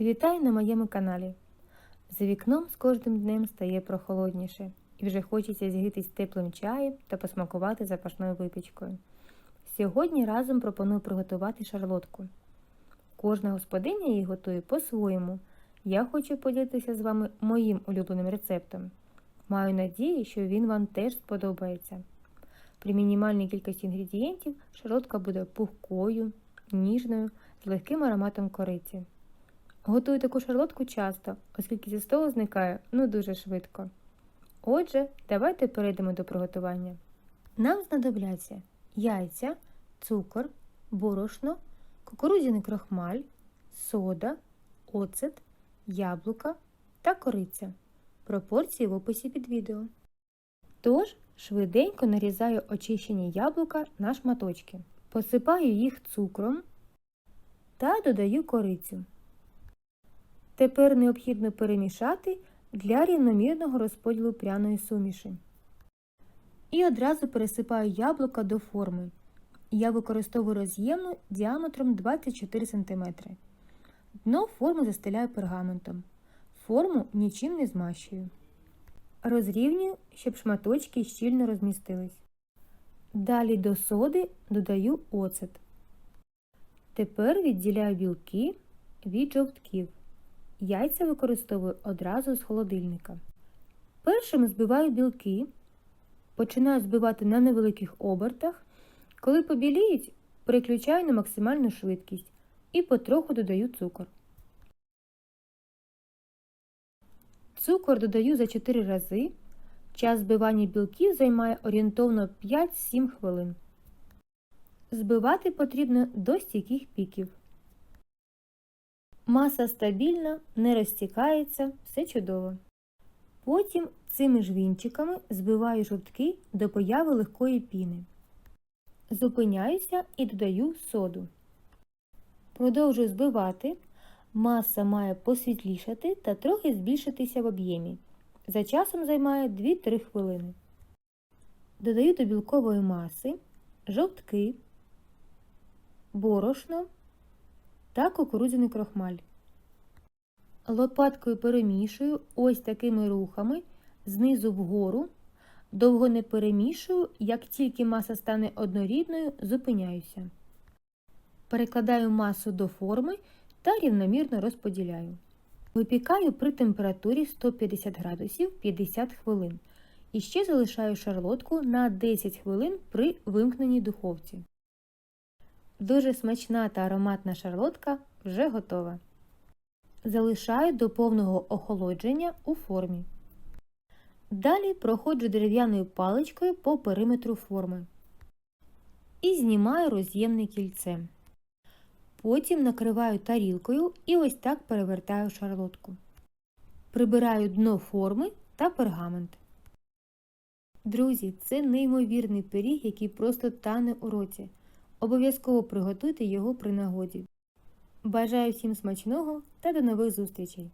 Вітаю на моєму каналі. За вікном з кожним днем стає прохолодніше, і вже хочеться зігрітись теплим чаєм та посмакувати запашною випічкою. Сьогодні разом пропоную приготувати шарлотку. Кожна господиня її готує по-своєму. Я хочу поділитися з вами моїм улюбленим рецептом. Маю надію, що він вам теж сподобається. При мінімальній кількості інгредієнтів шарлотка буде пухкою, ніжною, з легким ароматом кориці. Готую таку шарлотку часто, оскільки зі столу зникає ну дуже швидко. Отже, давайте перейдемо до приготування. Нам знадобляться яйця, цукор, борошно, кукурудзяний крохмаль, сода, оцет, яблука та кориця. Пропорції в описі під відео. Тож, швиденько нарізаю очищені яблука на шматочки. Посипаю їх цукром та додаю корицю. Тепер необхідно перемішати для рівномірного розподілу пряної суміші. І одразу пересипаю яблука до форми. Я використовую роз'ємну діаметром 24 см. Дно форми застеляю пергаментом. Форму нічим не змащую. Розрівнюю, щоб шматочки щільно розмістились. Далі до соди додаю оцет. Тепер відділяю білки від жовтків. Яйця використовую одразу з холодильника. Першим збиваю білки, починаю збивати на невеликих обертах. Коли побіліють, переключаю на максимальну швидкість і потроху додаю цукор. Цукор додаю за 4 рази. Час збивання білків займає орієнтовно 5-7 хвилин. Збивати потрібно до стійких піків. Маса стабільна, не розтікається, все чудово. Потім цими ж вінчиками збиваю жовтки до появи легкої піни. Зупиняюся і додаю соду. Продовжую збивати. Маса має посвітлішати та трохи збільшитися в об'ємі. За часом займає 2-3 хвилини. Додаю до білкової маси жовтки, борошно та кукурудзяний крохмаль. Лопаткою перемішую ось такими рухами знизу вгору. Довго не перемішую, як тільки маса стане однорідною, зупиняюся. Перекладаю масу до форми та рівномірно розподіляю. Випікаю при температурі 150 градусів 50 хвилин. І ще залишаю шарлотку на 10 хвилин при вимкненій духовці. Дуже смачна та ароматна шарлотка вже готова. Залишаю до повного охолодження у формі. Далі проходжу дерев'яною паличкою по периметру форми і знімаю роз'ємне кільце. Потім накриваю тарілкою і ось так перевертаю шарлотку. Прибираю дно форми та пергамент. Друзі, це неймовірний пиріг, який просто тане у роті. Обов'язково приготуйте його при нагоді. Бажаю всім смачного та до нових зустрічей!